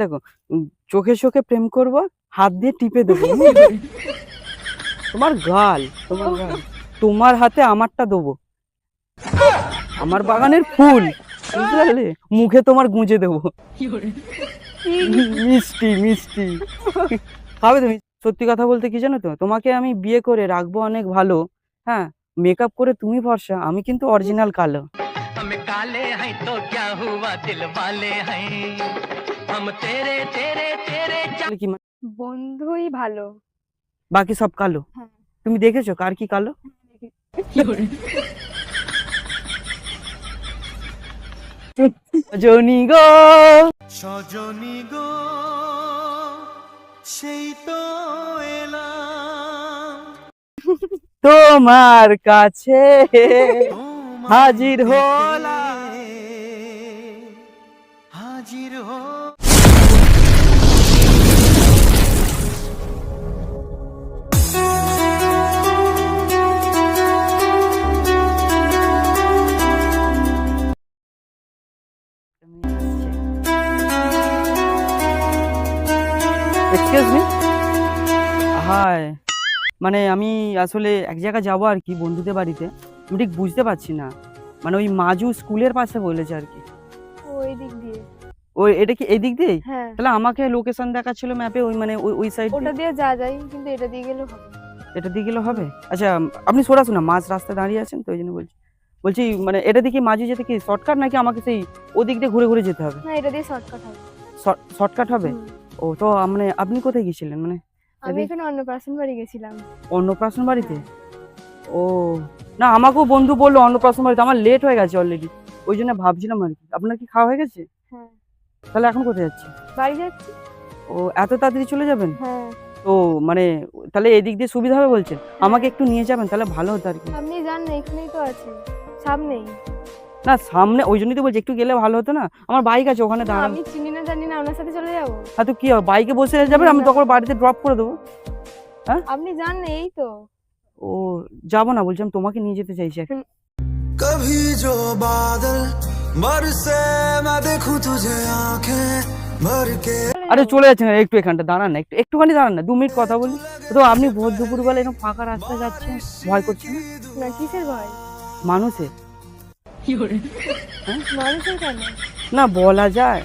দেখো চোখে চোখে প্রেম করব, হাত দিয়ে টিপে দেবো তোমার গাল তোমার গাল। তোমার হাতে আমারটা দেবো। আমার বাগানের ফুল, বুঝতে মুখে তোমার গুঁজে দেবো। মিষ্টি মিষ্টি। খাবে তুমি। সত্যি কথা বলতে কি জানো তো? তোমাকে আমি বিয়ে করে রাখব অনেক ভালো। হ্যাঁ মেকআপ করে তুমি ভরসা আমি কিন্তু অরিজিনাল কালো। काले हैं तो क्या हुआ दिल वाले हैं हम तेरे तेरे तेरे তাহলে কি মানে? বন্ধুই ভালো বাকি সব কালো হ্যাঁ। তুমি দেখেছো কার কি কালো জনি গো সজনী গো সেই তো এলাম তোমার কাছে তোমার হাজির দিকে হলাম। এক্সকিউজ মি হাই মানে আমি আসলে এক জায়গায় যাব আর কি বন্ধুদের বাড়িতে। আমি ঠিক বুঝতে পারছি না। মানে ওই মাজু স্কুলের পাশে বলেছে আর কি। ওই দিক দিয়ে। ওই এটা কি এই দিক দিয়ে? হ্যাঁ। তাহলে আমাকে লোকেশন দেখাচ্ছিল ম্যাপে ওই মানে ওই ওই সাইড ওটা দিয়ে? যা যায় কিন্তু এটা দিয়ে গেলেও হবে। এটা দিয়ে গেলে হবে? আচ্ছা আপনি সরাসরি না মাঝ রাস্তায় দাঁড়িয়ে আছেন তো ওই জন্য বলছি। বলছি মানে এটা দিকে মাঝে যেতে কি শর্টকাট নাকি আমাকে সেই ওদিক দিয়ে ঘুরে ঘুরে যেতে হবে? না এটা দিয়ে শর্টকাট হবে। শর্টকাট হবে। ও তো মানে আপনি কোথায় গিয়েছিলেন? মানে আমি এখানে অন্নপ্রাশন বাড়ি গেছিলাম। অন্নপ্রাশন বাড়িতে? ও না আমাকেও বন্ধু বলল অন্নপ্রাশন বাড়িতে আমার লেট হয়ে গেছে অলরেডি ওই জন্য ভাবছিলাম আর কি। আপনার কি খাওয়া হয়ে গেছে? হ্যাঁ। তাহলে এখন কোথায় যাচ্ছে বাড়ি যাচ্ছি। ও এত তাড়াতাড়ি চলে যাবেন? হ্যাঁ। তো মানে তাহলে এদিক দিয়ে সুবিধা হবে বলছেন? আমাকে একটু নিয়ে যাবেন তাহলে ভালো হতো আর কি। আপনি যান এখানেই তো আছে। সামনেই। না সামনে ওই জন্যই তো বলছি একটু গেলে ভালো হতো না। আমার বাইক আছে ওখানে দাঁড়া আমি চিনি না জানি না আপনার সাথে চলে যাব। হ্যাঁ তো কি হবে? বাইকে বসে যাবেন আমি তখন বাড়িতে ড্রপ করে দেবো। হ্যাঁ? আপনি যান না এই তো। ও যাব না বলছিলাম তোমাকে নিয়ে যেতে চাইছি কভি জো বাদল বরসে না দেখো তুঝে আঁখে আরে চলে যাচ্ছে না একটু এখানটা দাঁড়ান না একটু একটুখানি দাঁড়ান না দু মিনিট কথা বলি। তো আপনি ভোর দুপুরবেলা এরকম ফাঁকা রাস্তা যাচ্ছেন? ভয় করছেন? না কিসের ভয়? মানুষের। না বলা যায়।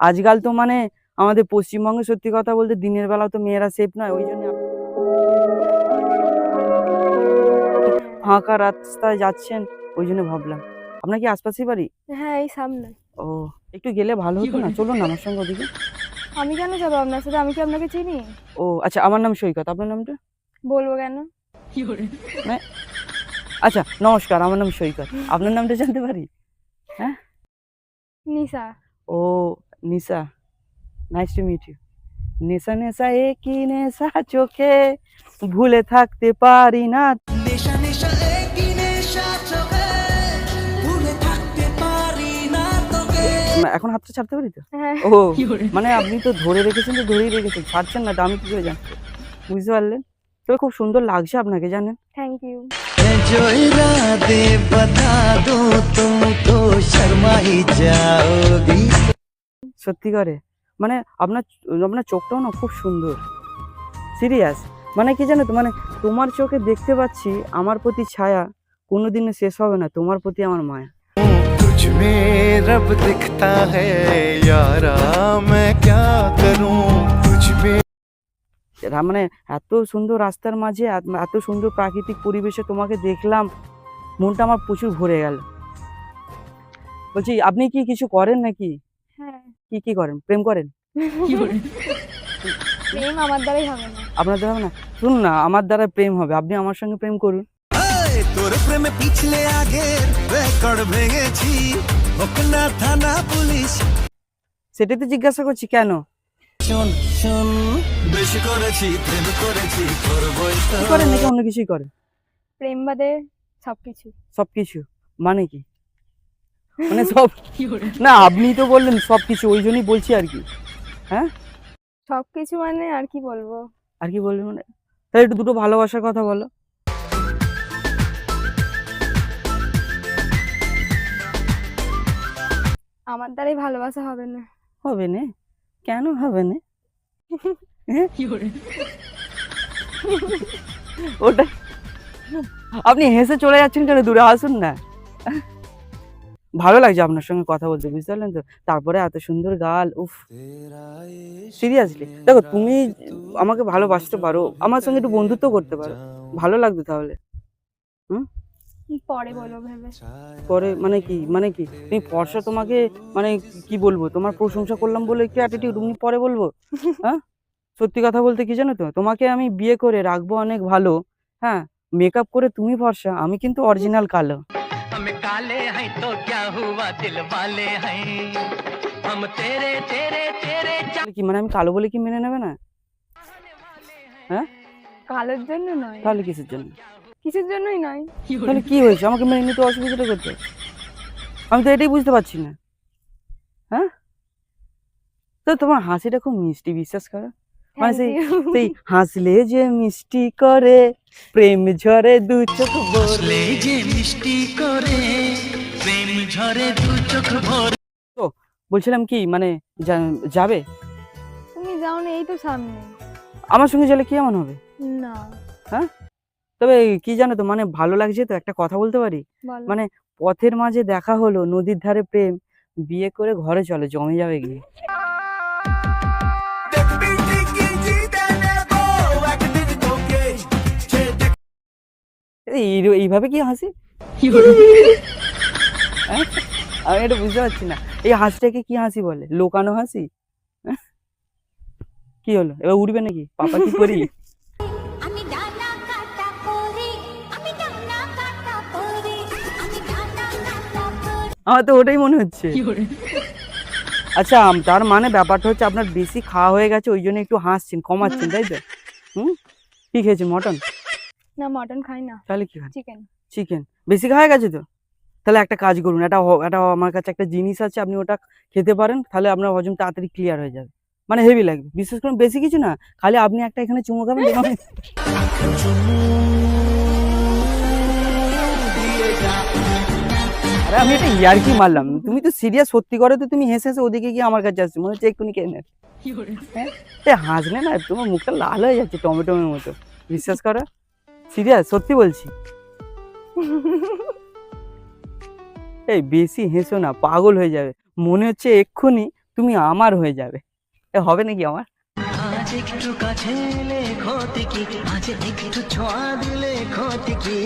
আজকাল তো মানে আমাদের পশ্চিমবঙ্গে সত্যি কথা বলতে দিনের বেলাও তো মেয়েরা সেফ নয় ওই জন্য ফাঁকা রাস্তায় যাচ্ছেন ওই জন্য ভাবলাম। আপনার কি আশপাশেই বাড়ি? হ্যাঁ এই সামনে। ও একটু গেলে ভালো হতো না। চলুন না আমার সঙ্গে ওদিকে। আমি কেন যাব আপনার সাথে? আমি কি আপনাকে চিনি? ও আচ্ছা আমার নাম সৈকত। আপনার নামটা? বলব কেন? আচ্ছা নমস্কার আমার নাম সৈকত। আপনার নামটা জানতে পারি? নিশা ও Nisha nice to meet you নেশা নেশা একই নেশা চোখে। ভুলে থাকতে পারি না। নেশা নেশা একই নেশা চোখে। ভুলে থাকতে পারি না তোকে। এখন হাতটা ছাড়তে পারি তো? হ্যাঁ। ও মানে আপনি তো ধরে রেখেছেন তো ধরেই রেখেছেন। ছাড়ছেন না তো আমি কি করে জানব বুঝতে পারলেন? তবে খুব সুন্দর লাগছে আপনাকে জানেন? থ্যাংক ইউ जो इरादे बता दो तुम तो शर्मा ही जाओगी সত্যি করে মানে আপনার আপনার চোখটাও না খুব সুন্দর সিরিয়াস মানে কি জানো তো মানে তোমার চোখে দেখতে পাচ্ছি আমার প্রতি ছায়া কোনোদিনও শেষ হবে না তোমার প্রতি আমার মায়া तुझ में रब दिखता है यारा मैं क्या करूं तुझ में এরা মানে এত সুন্দর রাস্তার মাঝে এত- সুন্দর প্রাকৃতিক পরিবেশে তোমাকে দেখলাম মনটা আমার প্রচুর ভরে গেল। বলছি আপনি কি কিছু করেন নাকি? হ্যাঁ। কি কি করেন? প্রেম করেন? প্রেম আমার দ্বারাই হবে না। আপনার দ্বারা হবে না? শুনুন না আমার দ্বারা প্রেম হবে। আপনি আমার সঙ্গে প্রেম করুন। তোর প্রেমে পিছলে আগে রেকর্ড ভেঙেছি। হোক না থানা পুলিশ। সেটাই তো জিজ্ঞাসা করছি কেন? শোন শোন। বেশি করেছি প্রেম করেছি করবই তো কি করেন নাকি অন্য কিছুই করেন প্রেম বাদে সবকিছু। সব কিছু মানে কি? মানে সব না আপনি তো বললেন সব কিছু ওই জন্যই বলছি আর কি। হ্যাঁ? সবকিছু মানে আর কি বলব? আর কি বলব মানে? তাহলে একটু দুটো ভালোবাসার কথা বলো। আমার দ্বারাই ভালোবাসা হবে না। হবে না? কেন হবে না? ওটা আপনি হেসে চলে যাচ্ছেন কেন? দূরে আসুন না। ভালো লাগছে আপনার সঙ্গে কথা বলতে বুঝতে পারলেন তো? তারপরে এত সুন্দর গাল উফ। সিরিয়াসলি দেখো তুমি আমাকে ভালোবাসতে পারো। আমার সঙ্গে একটু বন্ধুত্ব করতে পারো। ভালো লাগতো তাহলে। পরে বলব ভেবে। পরে মানে কি? মানে কি? তুমি ফর্সা তোমাকে মানে কি বলব? তোমার প্রশংসা করলাম বলে একটু অ্যাটিটিউড তুমি পরে বলব? হ্যাঁ? সত্যি কথা বলতে কি জানো তো? তোমাকে আমি বিয়ে করে রাখব অনেক ভালো। হ্যাঁ মেকআপ করে তুমি ভরসা আমি কিন্তু অরিজিনাল কালো। কি মানে আমি কালো বলে কি মেনে নেবে না? হ্যাঁ? কালোর জন্য নয়। তাহলে কিসের জন্য? কিসের জন্যই নয়। তাহলে কি হয়েছে? আমাকে মেনে নিতে অসুবিধাটা করতে আমি তো এটাই বুঝতে পারছি না। হ্যাঁ? তো তোমার হাসিটা খুব মিষ্টি বিশ্বাস করো। মানে সেই- সেই হাসলে যে মিষ্টি করে প্রেম ঝরে দু চোখ ভরে। যে মিষ্টি করে প্রেম ঝরে দু চোখ ভরে। বলছিলাম কি মানে যাবে? তুমি যাও না এই তো সামনে। আমার সঙ্গে গেলে কি এমন হবে? না। হ্যাঁ? তবে কি জানো তো মানে ভালো লাগছে তো একটা কথা বলতে পারি? মানে পথের মাঝে দেখা হলো নদীর ধারে প্রেম বিয়ে করে ঘরে চলে জমে যাবে গিয়ে। এইভাবে কি হাসি? হ্যাঁ? আমি এটা বুঝতে পারছি না। এই হাসিটাকে কি হাসি বলে? লোকানো হাসি? হ্যাঁ? কি হলো? এবার উঠবে নাকি? পাপা কি করি? আমার তো ওটাই মনে হচ্ছে। আচ্ছা তার মানে ব্যাপারটা হচ্ছে আপনার বেশি খাওয়া হয়ে গেছে ওই জন্য একটু হাসছেন কমাচ্ছেন তাই তো? হুম? কি খেয়েছেন মটন? না মটন খাই না। তাহলে কি খান চিকেন চিকেন বেশি খাওয়া গেছে তো? তাহলে একটা কাজ করুন এটা এটা আমার কাছে একটা জিনিস আছে আপনি ওটা খেতে পারেন তাহলে আপনার হজম তাড়াতাড়ি ক্লিয়ার হয়ে যাবে। মানে হেভি লাগবে। বিশেষ করে বেশি কিছু না খালি আপনি একটা এখানে চুমো খাবেন আরে আমি এটা ইয়ার্কি মারলাম। তুমি তো সিরিয়াস সত্যি করে তো তুমি হেসে হেসে ওদিকে গিয়ে আমার কাছে আসছো মনে হচ্ছে এক্ষুনি নেবে। হ্যাঁ? এ হাসলে না তোমার মুখটা লাল হয়ে যাচ্ছে টমেটোমের মতো। বিশ্বাস করো? সিরিয়াস সত্যি বলছি। এই বেশি হেসো না পাগল হয়ে যাবে। মনে হচ্ছে এক্ষুনি তুমি আমার হয়ে যাবে। এ হবে নাকি আমার? আজ একটু কাছে এলে ক্ষতি কি আজ একটু ছোঁয়া দিলে ক্ষতি কি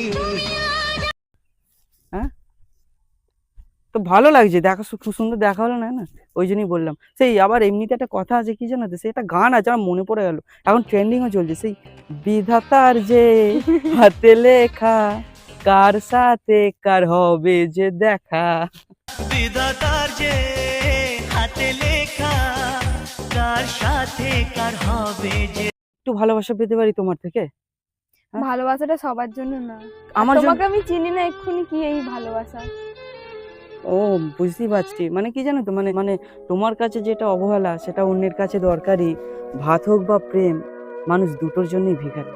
তো ভালো লাগছে দেখা খুব সুন্দর দেখা হলো না না? ওই জন্যই বললাম। সেই আবার এমনিতে একটা কথা আছে কি জানো তো? সেই একটা গান আছে আমার মনে পড়ে গেল। এখন ট্রেন্ডিংও চলছে। সেই বিধাতার যে হাতে লেখা কার সাথে কার হবে যে দেখা? বিধাতার যে হাতে লেখা কার সাথে কার হবে যে একটু ভালোবাসা পেতে পারি তোমার থেকে? হ্যাঁ? ভালোবাসাটা সবার জন্য না। আমার তোমাকে আমি চিনি না এক্ষুনি কি এই ভালোবাসা? ও বুঝতেই পারছি। মানে কি জানো তো মানে মানে তোমার কাছে যেটা অবহেলা সেটা অন্যের কাছে দরকারি। ভাত হোক বা প্রেম মানুষ দুটোর জন্যই ভিখারি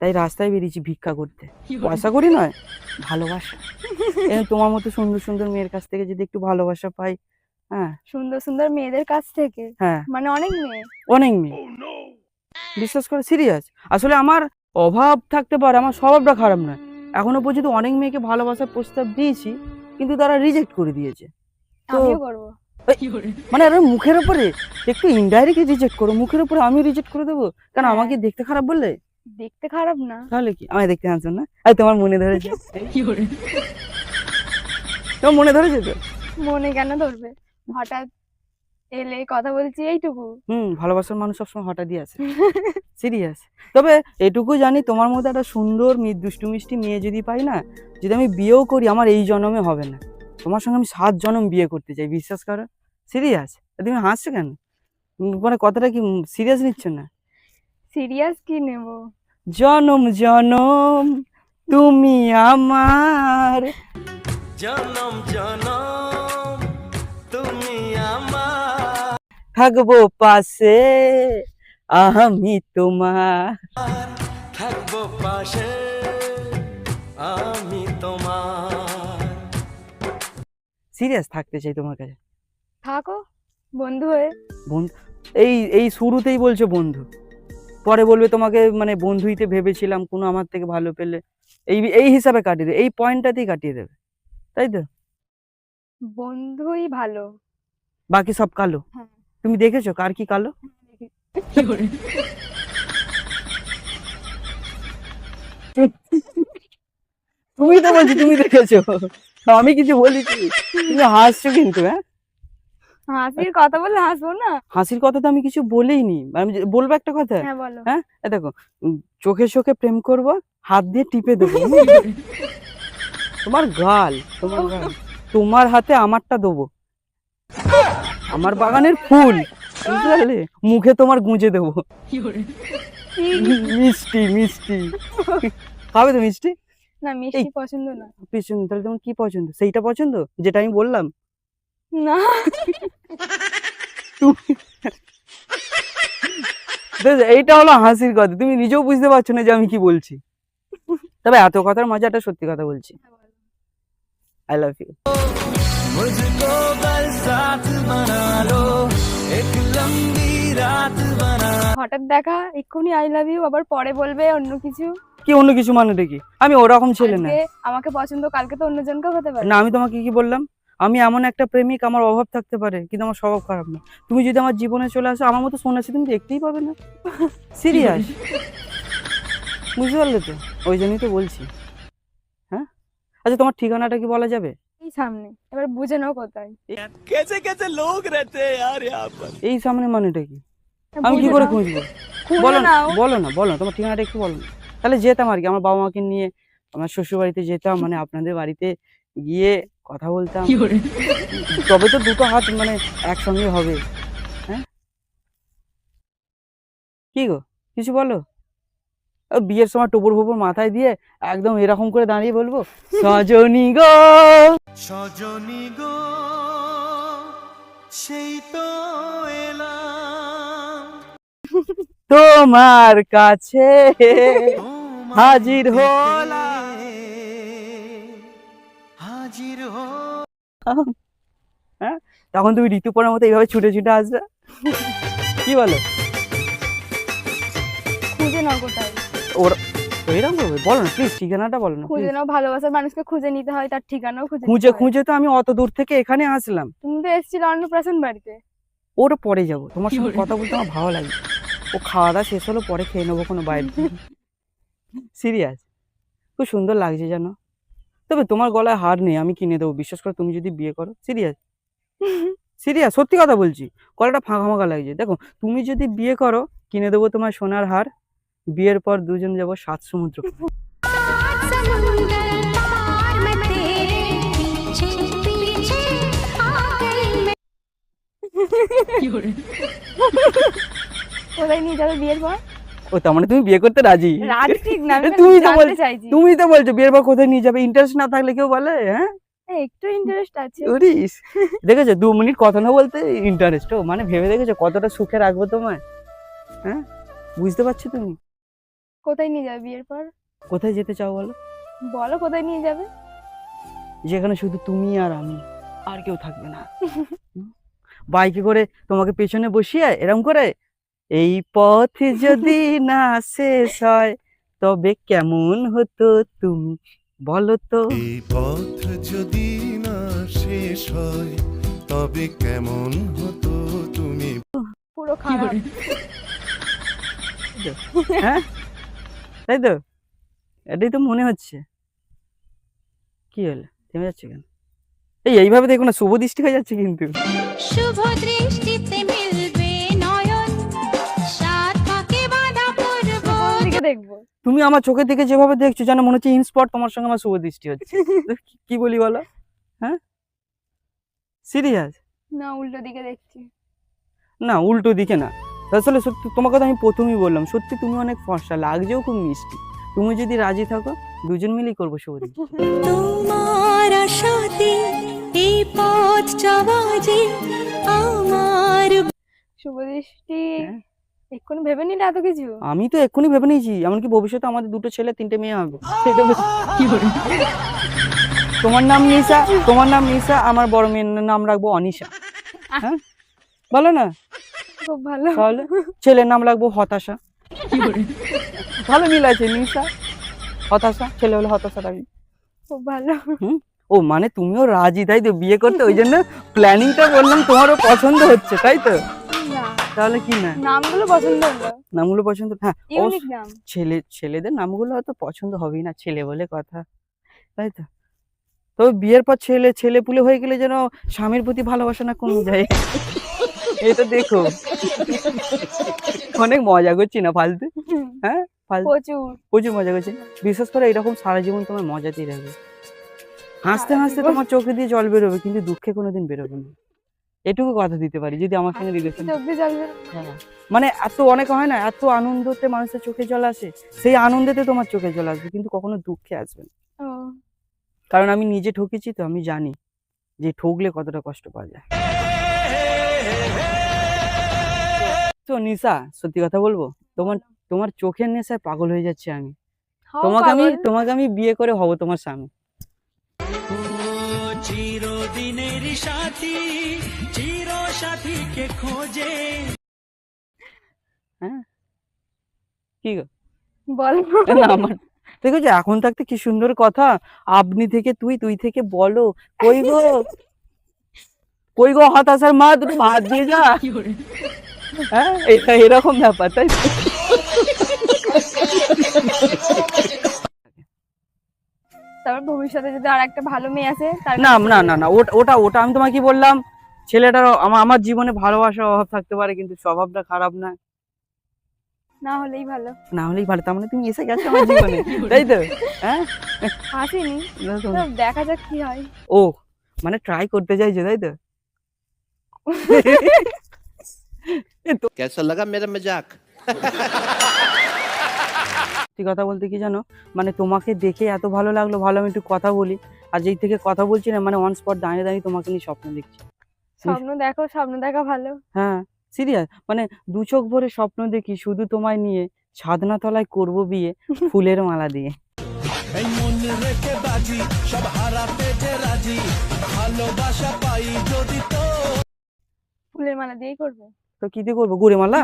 তাই রাস্তায় বেরিয়েছি ভিক্ষা করতে। পয়সা করি নয় ভালোবাসা। তোমার মতো সুন্দর সুন্দর মেয়ের কাছ থেকে যদি একটু ভালোবাসা পাই হ্যাঁ। সুন্দর সুন্দর মেয়েদের কাছ থেকে? হ্যাঁ। মানে অনেক মেয়ে? অনেক মেয়ে। বিশ্বাস করে সিরিয়াস আসলে আমার অভাব থাকতে পারে আমার স্বভাবটা খারাপ নয়। এখনও পর্যন্ত অনেক মেয়েকে ভালোবাসার প্রস্তাব দিয়েছি কিন্তু তারা রিজেক্ট করে দিয়েছে। তো- মানে আরে মুখের উপরে একটু ইনডাইরেক্টলি রিজেক্ট করো মুখের উপরে আমি রিজেক্ট করে দেবো? কেন হ্যাঁ। আমাকে দেখতে খারাপ বললে? দেখতে খারাপ না। তাহলে কি? আমায় দেখতে হ্যান্ডসাম না? আরে তোমার মনে ধরে কি ধরেছে তোমার মনে ধরেছে তো? মনে কেন ধরবে? হঠাৎ এলে কথা বলছি এইটুকু। হুম ভালোবাসার মানুষ সবসময় হঠাৎই আসে সিরিয়াস তবে এটুকু জানি তোমার মধ্যে একটা সুন্দর মি- দুষ্টু মিষ্টি মেয়ে যদি পাই না যদি আমি বিয়েও করি আমার এই জন্মে হবে না। তোমার সঙ্গে আমি সাত জন্ম বিয়ে করতে চাই বিশ্বাস করো। সিরিয়াস তুমি হাসছো কেন? মানে কথাটা কি সিরিয়াস নিচ্ছ না? সিরিয়াস কি নেব? জনম জনম তুমি আমার। জনম জনম। থাকব পাশে আমি তোমার। থাকব পাশে আমি তোমার। সিরিয়াস থাকতে চাই তোমার কাছে? থাকো বন্ধু হয়ে। বন্ধু এই এই শুরুতেই বলছো বন্ধু। পরে বলবে তোমাকে মানে বন্ধুইতে ভেবেছিলাম কোনো আমার থেকে ভালো পেলে। এই এই হিসাবে কাটিয়ে দেবে এই পয়েন্টটাতেই কাটিয়ে দেবে। তাই তো? বন্ধুই ভালো। বাকি সব কালো? হ্যাঁ। তুমি দেখেছ? কার কি কালো? তুমি তো বলছি তুমি দেখেছ? আমি কিছু বলি তুমি হাসছো কিন্তু হ্যাঁ? হাসির কথা বললে হাসবো না? হাসির কথা তো আমি কিছু বলেইনি আমি বলব একটা কথা? হ্যাঁ হ্যাঁ? দেখো চোখে চোখে প্রেম করব হাত দিয়ে টিপে দেবো তোমার গাল তোমার গাল। তোমার হাতে আমারটা দেবো। আমার বাগানের ফুল। বুঝতে পারলে? মুখে তোমার গুঁজে দেবো। মিষ্টি মিষ্টি। খাবে তো মিষ্টি? না মিষ্টি পছন্দ না। পিছন তাহলে তোমার কি পছন্দ? সেইটা পছন্দ? যেটা আমি বললাম? না। এইটা হলো হাসির কথা। তুমি নিজেও বুঝতে পারছ না যে আমি কি বলছি। তবে এত কথার মজাটা সত্যি কথা বলছি। আই লাভ ইউ मुझको बरसात बना लो एक लंबी रात बना হঠাৎ দেখা এক্ষুনি আই লাভ ইউ আবার পরে বলবে অন্য কিছু কি অন্য কিছু মানে দেখি আমি ওরকম ছেলে না আজকে আমাকে পছন্দ কালকে তো অন্যজনকে হতে পারে না আমি তোমাকে কি বললাম আমি এমন একটা প্রেমিক আমার অভাব থাকতে পারে কিন্তু আমার স্বভাব খারাপ না তুমি যদি আমার জীবনে চলে আসো আমার মতো সন্ন্যাসী তুমি দেখতেই পাবে না সিরিয়াস বুঝতে পারলে তো ওই জন্যই তো বলছি হ্যাঁ আচ্ছা তোমার ঠিকানাটা কি বলা যাবে এই সামনে এবার বুঝে নাও কোথায় कैसे कैसे लोग रहते हैं यार यहाँ पर এই সামনে মানেটা কি আমি কি বুঝে করে নাও। খুঁজবো খুঁজে বলো না নাও বলো না বলো না তোমার ঠিকানাটা একটু বলো না তাহলে যেতাম আর কি আমার বাবা মাকে নিয়ে আমার শ্বশুর বাড়িতে যেতাম মানে আপনাদের বাড়িতে গিয়ে কথা বলতাম তবে তো দুটো হাত মানে একসঙ্গে হবে হ্যাঁ কি গো কিছু বলো ও বিয়ের সময় টোপর ফোপর মাথায় দিয়ে একদম এরকম করে দাঁড়িয়ে বলব সজনী গো। সজনী গো সেই তো এলাম। তোমার কাছে হাজির হলাম। হাজির হো তখন তুমি ঋতুপর্ণার মতো এইভাবে ছুটে ছুটে আসবে। কি বলো? খুঁজে নাও কোথায়। ওর এরকম করবে বলো না প্লিজ ঠিকানাটা বলো না খুঁজে নাও ভালোবাসার মানুষকে খুঁজে নিতে হয় তার ঠিকানাও খুঁজে খুঁজে খুঁজে তো আমি অত দূর থেকে এখানে আসলাম। তুমি তো এসেছিলে অন্নপ্রাশন বাড়িতে। ওর পরে যাব। তোমার সঙ্গে কথা বলতে আমার ভালো লাগে। ও খাওয়া দাওয়া শেষ হলো পরে খেয়ে নেব কোনো বাইরে। সিরিয়াস? খুব সুন্দর লাগছে জানো। তবে তোমার গলায় হার নেই আমি কিনে দেবো। বিশ্বাস করে তুমি যদি বিয়ে করো সিরিয়াস? সিরিয়াস সত্যি কথা বলছি। গলাটা ফাঁকা ফাঁকা লাগছে। দেখো তুমি যদি বিয়ে করো কিনে দেবো তোমার সোনার হার। বিয়ের পর দুজন যাব সাত সমুদ্র মানে তুমি বিয়ে করতে রাজি? তুমি তো তুমি তো বিয়ের পর কোথায় নিয়ে যাবে? ইন্টারেস্ট না থাকলে কেউ বলে হ্যাঁ? একটু ইন্টারেস্ট আছে। দেখেছ দু মিনিট কথা বলতে ইন্টারেস্ট ও মানে ভেবে কতটা সুখে রাখব তোমায়? হ্যাঁ? বুঝতে পারছ তুমি? কোথায় নিয়ে যাবে বিয়ের পর কোথায় যেতে চাও বলো? বলো কোথায় নিয়ে যাবে? যেখানে শুধু তুমি আর আমি আর কেউ থাকবে না। বাইকে করে তোমাকে পেছনে বসিয়ে এরম করে এই পথ যদি না শেষ হয় তবে কেমন হতো তুমি? বলো তো। এই পথ যদি না শেষ হয় তবে কেমন হতো তুমি? পুরো খারাপ। হ্যাঁ? তাই তো? এটাই তো মনে হচ্ছে। কি হলো? থেমে যাচ্ছে কেন? এই এইভাবে দেখো না শুভ দৃষ্টি হয়ে যাচ্ছে কিন্তু। শুভ দৃষ্টিতে মিলবে নয়ন। সাত পাকে বাঁধা পড়ব। দেখব? তুমি আমার চোখের দিকে যেভাবে দেখছ যেন মনে হচ্ছে ইনস্পট তোমার সঙ্গে আমার শুভ দৃষ্টি হচ্ছে। কি বলি বলো? হ্যাঁ? সিরিয়াস? না উল্টো দিকে দেখছি। না উল্টো দিকে না। আসলে সত্যি তোমার কথা আমি প্রথমেই বললাম সত্যি তুমি অনেক ফর্সা লাগছেও খুব মিষ্টি। তুমি যদি রাজি থাকো দুজন মিলেই করব শুভ তোমার আশাতে এই পথ যাওয়া যে আমার শুভ দৃষ্টি হ্যাঁ। এক্ষুনি ভেবে নিলে এত কিছু? আমি তো এক্ষুনি ভেবে নিয়েছি এমনকি ভবিষ্যতে আমাদের দুটো ছেলে তিনটে মেয়ে হবে। সেটা ভেবে- তোমার নাম নিশা তোমার নাম নিশা আমার বড় মেয়ের নাম রাখব অনিশা। হ্যাঁ? ভালো না। খুব ভালো। তাহলে ছেলের নাম লাগবো হতাশা। ভালো মিল আছে নিশা হতাশা ছেলে হলে হতাশা রাখবি খুব ভালো। ও মানে তুমিও রাজি তাই তো? বিয়ে করতে? ওই জন্য প্ল্যানিংটা বললাম তোমারও পছন্দ হচ্ছে তাই তো? তাহলে কি না? নামগুলো পছন্দ হলো। নামগুলো পছন্দ? হ্যাঁ ছেলে ছেলেদের নামগুলো হয়তো পছন্দ হবেই না ছেলে বলে কথা তাই তো? তবে বিয়ের পর ছেলে ছেলে পুলে হয়ে গেলে যেন স্বামীর প্রতি ভালোবাসা না কমে যায়। এটা দেখো। অনেক মজা করছি না ফালতু? হ্যাঁ? প্রচুর। প্রচুর মজা করছি। বিশেষ করে এরকম সারা জীবন তোমার মজাতেই রাখবে হাসতে হাসতে তোমার চোখে দিয়ে জল বেরোবে কিন্তু দুঃখে কোনোদিন বেরোবে না। এটুকু কথা দিতে পারি যদি আমার সঙ্গে রিলেশন বেরো। মানে এত অনেক হয় না এত আনন্দতে মানুষের চোখে জল আসে সেই আনন্দেতে তোমার চোখে জল আসবে কিন্তু কখনো দুঃখে আসবে না। কারণ আমি নিজে ঠকেছি তো আমি জানি যে ঠকলে কতটা কষ্ট পাওয়া যায়। তো নিশা সত্যি কথা বলব? তোমার তোমার চোখের নেশায় পাগল হয়ে যাচ্ছে আমি। তোমাকে আমি তোমাকে আমি বিয়ে করে হব তোমার স্বামী। চিরদিনের সাথী চির সাথীকে খোঁজে কি গো? বল না আমার দেখেছ এখন থাকতে কি সুন্দর কথা। আপনি থেকে তুই তুই থেকে বলো। কই গো? কই গো হতাশার মা দুটো ভাত দিয়ে যা হ্যাঁ এটা এরকম ব্যাপার তাই? তারপর ভবিষ্যতে যদি আর একটা ভালো মেয়ে আসে না না না না ওটা ওটা আমি তোমাকে কি বললাম? ছেলেটার আমার জীবনে ভালোবাসার অভাব থাকতে পারে কিন্তু স্বভাবটা খারাপ না না হলেই ভালো। না হলেই ভালো তার মানে তুমি এসে গেছো আমার জীবনে তাই তো? হ্যাঁ? আসেনি। দেখা যাক কি হয়। ও মানে ট্রাই করতে চাইছো তাই তো? कैसा लगा मेरा मजाक সত্যি কথা বলতে কি জানো মানে তোমাকে দেখে এত ভালো লাগলো ভালো আমি একটু কথা বলি আর যেই থেকে কথা বলছি না মানে অন স্পট দাঁড়িয়ে দাঁড়িয়ে তোমাকে নিয়ে স্বপ্ন দেখছি স্বপ্ন দেখো স্বপ্ন দেখা ভালো হ্যাঁ সিরিয়াস মানে দু চোখ ভরে স্বপ্ন দেখি শুধু তোমায় নিয়ে ছাদনা তলায় করব বিয়ে ফুলের মালা দিয়ে এই মন রেখে বাজি সব হারাতে যে রাজি ভালোবাসা পাই যদি তো ফুলের মালা দিয়েই করবে। তো কি দিয়ে করব? গুড়ে মালা?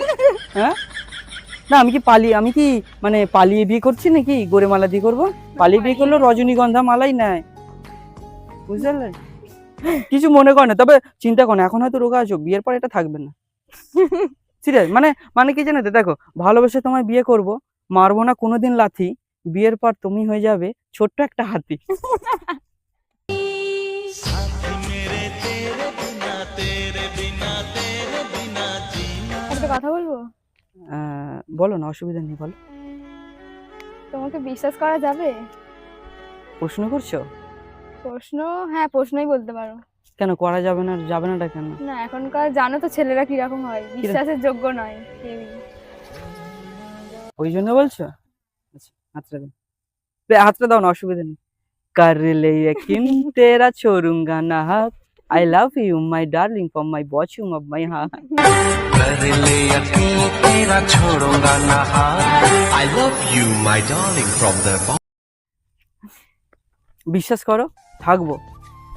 হ্যাঁ? না আমি কি পালিয়ে আমি কি মানে পালিয়ে বিয়ে করছি নাকি গোরে মালা দিয়ে করব? পালিয়ে বিয়ে করলে রজনীগন্ধা মালাই নেয়। বুঝতে পারলে কিছু মনে করে না তবে চিন্তা করো না এখন হয়তো রোগা আছো বিয়ের পর এটা থাকবে না। সিরিয়াস মানে মানে কি জানো তো দেখো ভালোবেসে তোমায় বিয়ে করব মারবো না কোনোদিন লাথি বিয়ের পর তুমি হয়ে যাবে ছোট্ট একটা হাতি। কথা বলবো আহ, বলো না অসুবিধা নেই বলো তোমাকে বিশ্বাস করা যাবে প্রশ্ন করছো প্রশ্ন হ্যাঁ প্রশ্নই বলতে পারো কেন করা যাবে না যাবে নাটা কেন না এখনকার জানো তো ছেলেরা কিরকম হয় বিশ্বাসের যোগ্য নয় কেউই ওই জন্য বলছো আচ্ছা হাতটা দাও বে, হাতটা দাও না অসুবিধা নেই কর লে यकीन तेरा छोड़ूंगा ना हाथ I love you, my darling, from my bottom of my heart. I love you, my darling, from the বিশ্বাস করো থাকব।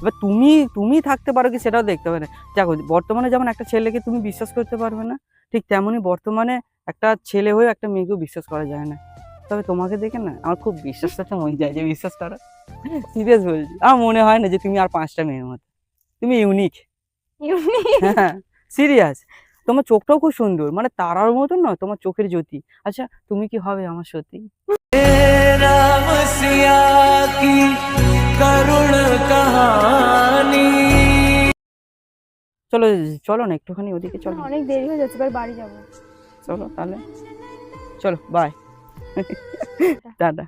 এবার তুমি তুমি থাকতে পারো কি সেটাও দেখতে পারে দেখো বর্তমানে যেমন একটা ছেলেকে তুমি বিশ্বাস করতে পারবে না ঠিক তেমনই বর্তমানে একটা ছেলে হয়েও একটা মেয়েকেও বিশ্বাস করা যায় না। তবে তোমাকে দেখে না আমার খুব বিশ্বাসটা মনে যায় যে বিশ্বাস করো সিরিয়াস বলছি। আমার মনে হয় না যে তুমি আর পাঁচটা মেয়ের মতো। তুমি ইউনিক ইউনিক সিরিয়াস তোমার চোখটাও খুব সুন্দর। মানে তারার মতন না তোমার চোখের জ্যোতি। আচ্ছা তুমি কি হবে আমার সত্যি? চলো চলো না একটুখানি ওদিকে চলো। অনেক দেরি হয়ে যাচ্ছে এবার বাড়ি যাব। চলো তাহলে। চলো বাই দাদা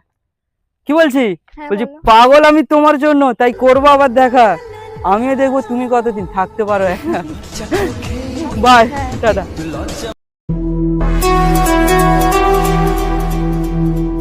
কি বলছি? হ্যাঁ, বলছি পাগল আমি তোমার জন্য তাই করব আবার দেখা। আমিও দেখব তুমি কতদিন থাকতে পারো বাই টাটা।